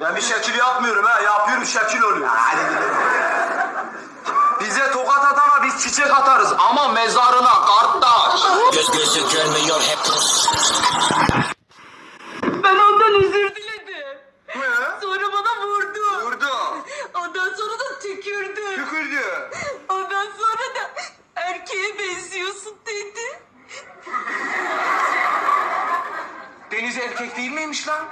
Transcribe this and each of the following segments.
Ben bir şekil yapmıyorum ha. Yapıyorum şekil oluyor. Hadi gidelim. Bize tokat atana biz çiçek atarız ama mezarına kardeş. Göz gözü görmüyor hep Ben ondan özür diledim. Ne? Sonra bana vurdu. Vurdu. Ondan sonra da tükürdü. Tükürdü. Ondan sonra da erkeğe benziyorsun dedi. Deniz erkek değil miymiş lan?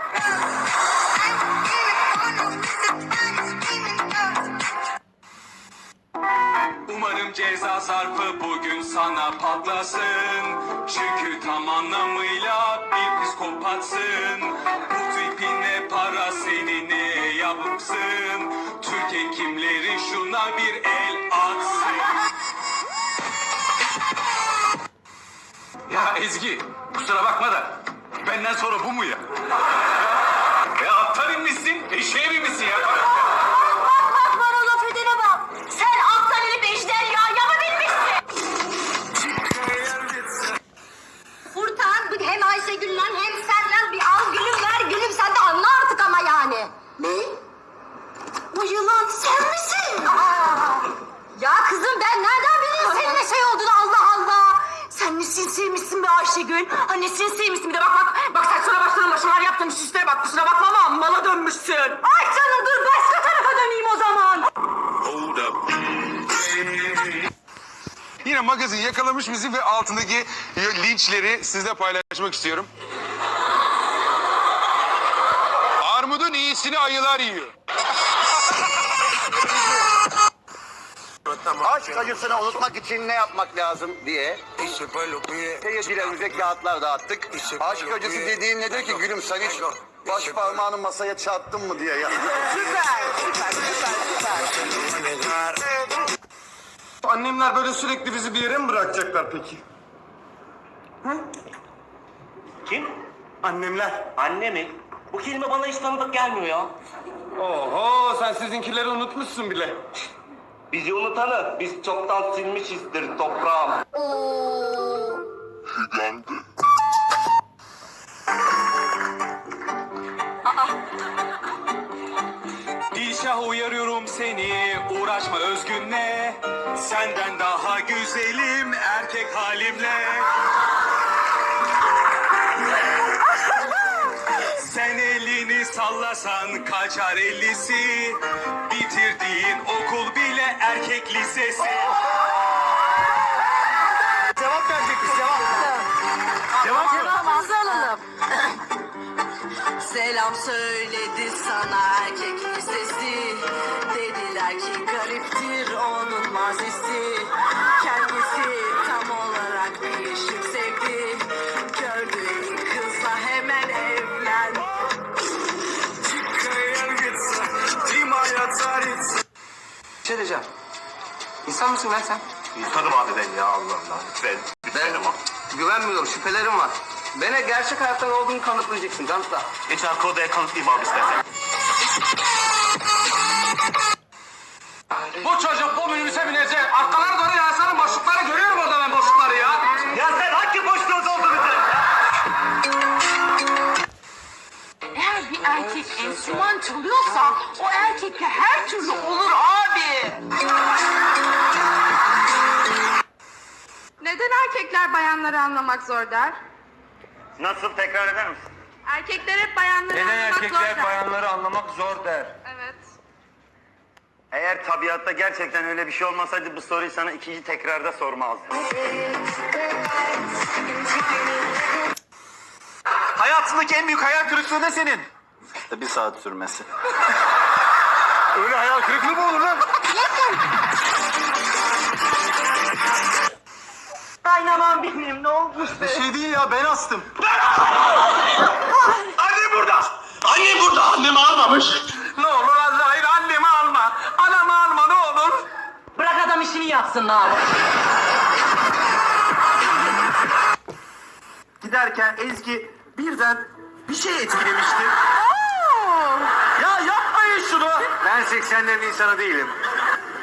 Ceza zarfı bugün sana patlasın. Çünkü tam anlamıyla bir psikopatsın. Bu tipinle para seni ne yapsın? Türk hekimleri şuna bir el atsın? Ya Ezgi kusura bakma da benden sonra bu mu? Ya Sinsiymişsin be Ayşegül. Ha ne sinsiymişsin bir de bak bak. Bak sen sonra başlarına başlar yaptın üstüne bak kusura bakma ama mala dönmüşsün. Ay canım dur başka tarafa döneyim o zaman. Yine magazin yakalamış bizi ve altındaki linçleri sizle paylaşmak istiyorum. Armudun iyisini ayılar yiyor. Aşk acısını unutmak için ne yapmak lazım diye seyircilerimize kağıtlar dağıttık. Aşk acısı dediğin nedir ki gülüm sen hiç baş parmağını masaya çarptın mı diye ya. Annemler böyle sürekli bizi bir yere mi bırakacaklar peki? Kim? Annemler. Anne mi? Bu kelime bana hiç tanıdık gelmiyor ya. Oho sen sizinkileri unutmuşsun bile. Bizi unutanı biz çoktan silmişizdir toprağım. Dilşah uyarıyorum seni. Uğraşma özgünle. Senden daha güzelim erkek halimle Sen elini sallasan kaçar ellisi Bitirdiğin okul bile erkek lisesi Cevap verecek biz cevap. Cevap ver. Cevabınızı alalım. Selam söyledi sana erkek lisesi. Dediler ki gariptir onun mazisi. Şey diyeceğim. İnsan mısın lan sen? İnsanım abi ben ya Allah Allah. Lütfen. Ben güvenmiyorum şüphelerim var. Bana gerçek hayattan olduğunu kanıtlayacaksın kanıtla. Geç arka odaya kanıtlayayım abi istersen. Erkek enstrüman çalıyorsa o erkekle her türlü olur abi. Neden erkekler bayanları anlamak zor der? Nasıl tekrar eder misin? Erkekler hep bayanları anlamak zor der. bayanları anlamak zor der? Evet. Eğer tabiatta gerçekten öyle bir şey olmasaydı bu soruyu sana ikinci tekrarda sormazdım. Hayatındaki en büyük hayal kırıklığı ne senin? Bir saat sürmesi. Öyle hayal kırıklığı mı olur lan? Kaynamam benim ne olmuş? Bir şey değil ya ben astım. Annem burada! Annem burada! Annemi almamış! Ne olur Azrail annemi alma. Anamı alma ne olur. Bırak adam işini yapsın abi. Giderken Ezgi birden bir şey etkilemişti. Ya yapmayın şunu. Ben 80'lerin insanı değilim.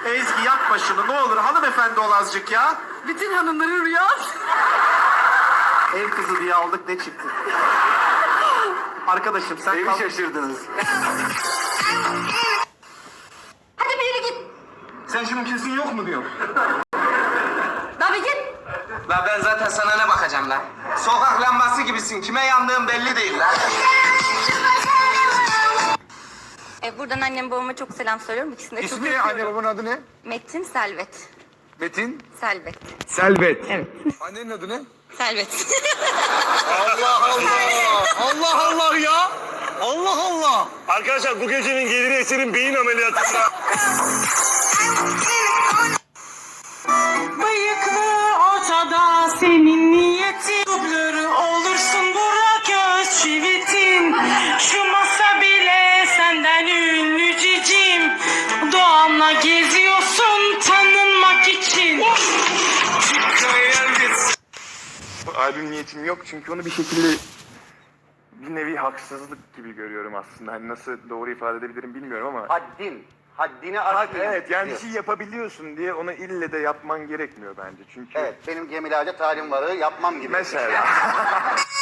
Ezgi yapma şunu ne olur hanımefendi ol azıcık ya. Bütün hanımların rüyası. Ev kızı diye aldık ne çıktı? Arkadaşım sen Evi kal- şaşırdınız. Hadi bir yürü git. Sen şimdi kesin yok mu diyorsun? Da bir git. La ben zaten sana ne bakacağım la? Sokak lambası gibisin. Kime yandığın belli değil la. E, buradan annem babama çok selam söylüyorum. İkisini de çok İsmi anne babanın adı ne? Metin Selvet. Metin. Selvet. Selbet. Evet. Annenin adı ne? Selvet. Allah Allah ya. Allah Allah. Arkadaşlar bu gecenin geliri eserin beyin ameliyatı. Bıyıklı ortada senin niyetin Dublörü Albüm niyetim yok çünkü onu bir şekilde bir nevi haksızlık gibi görüyorum aslında. Hani nasıl doğru ifade edebilirim bilmiyorum ama. Haddin. Haddini aşmayın. Evet yani bir diyor. şey yapabiliyorsun diye onu ille de yapman gerekmiyor bence. Çünkü Evet benim gemilerde talim varı yapmam gibi. mesela